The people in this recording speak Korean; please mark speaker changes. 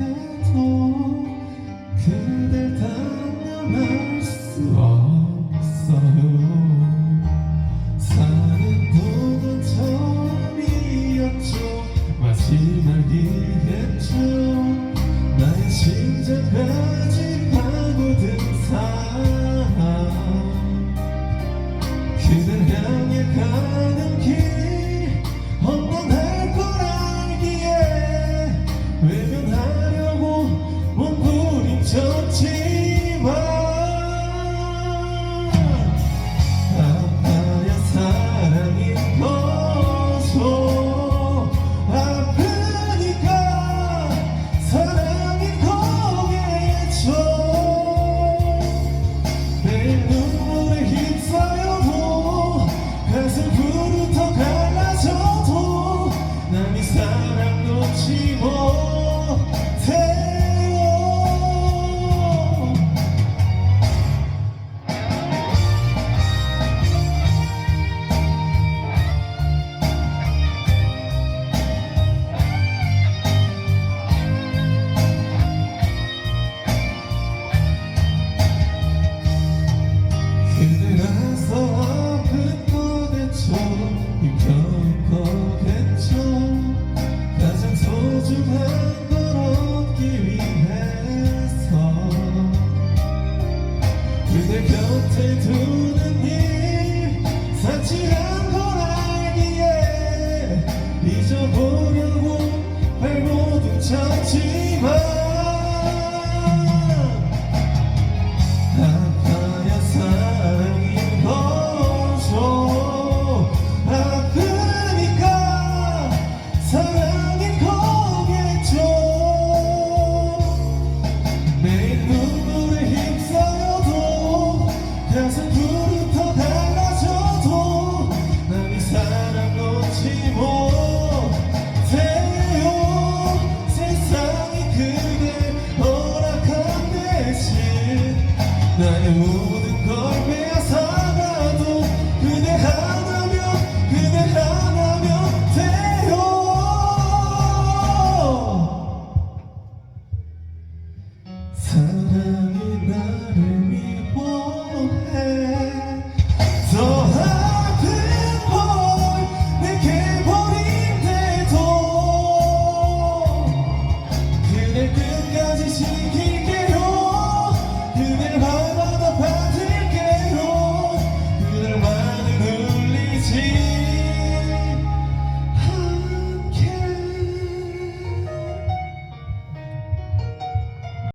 Speaker 1: 해도 그댈 단념할 수 없어. 사는 동안 처음이었죠. 마지막이겠죠. 나의 심장까지 파고든 사랑 그댈 향해 가는 you. 곁에 두는 사치한 걸 알기에 잊어보려고 발버둥 쳤지만